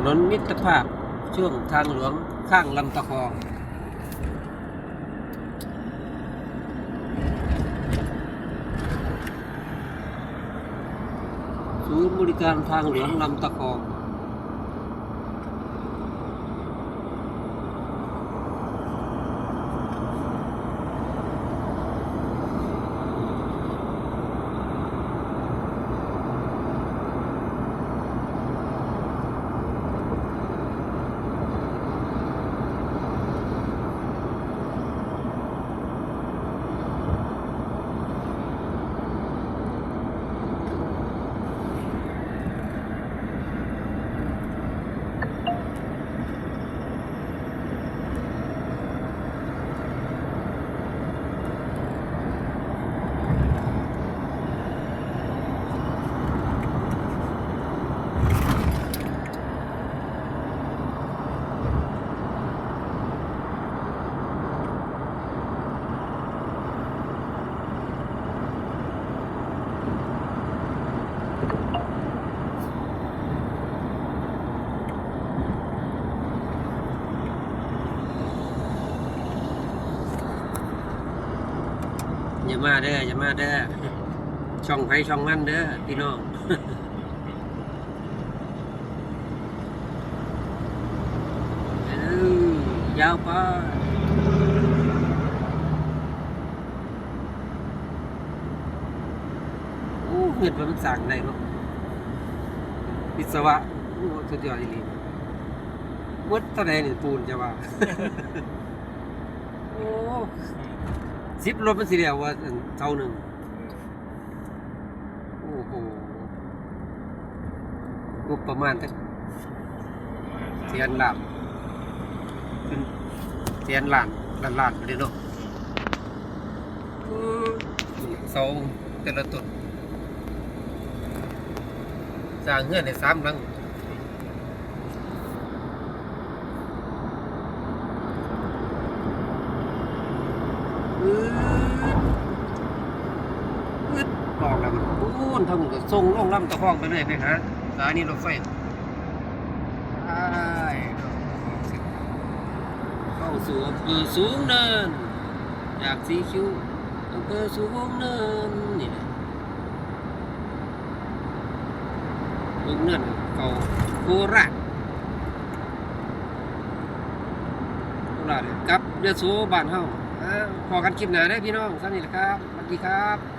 ถนนมิตรภาพช่วงทางหลวงข้างลำตะคองศูนย์บริการทางหลวงลำตะคอง อย่ามาเด้ออย่ามาเด้อช่องไฟช่องมันเด้อพี่น้องเอ้ยยาวไปโอ้เงินมันสั่งได้เนาะวิศวะโอ้สุดยอดอีหลีมดเท่าไหร่นี่ปูนจะว่า โอ้ สิบรถมันสิเดียวว่าเท่าหนึ่งโอ้โหงบประมาณตั้งเทียนหลานเป็นเทียนหลานหลานหลานไปเลยเนาะอืมเสาแต่ละต้นสร้างเงื่อนในสามหลัง อืดอืดออกแล้วมันปูนทางหมันก็ส่งลงลำตะคองไปเลยไปหาสถานีรถไฟใช่เข้าสู่อำเภอสูงเนินจากสีคิ้วอำเภอสูงเนินนี่แหละสูงเนินเก่าโคราชโคราชกับยะโสบ้านเฮาอ่า พอกันคลิปหนาได้พี่น้องสวันนี่แหละครับสวัสดีครับ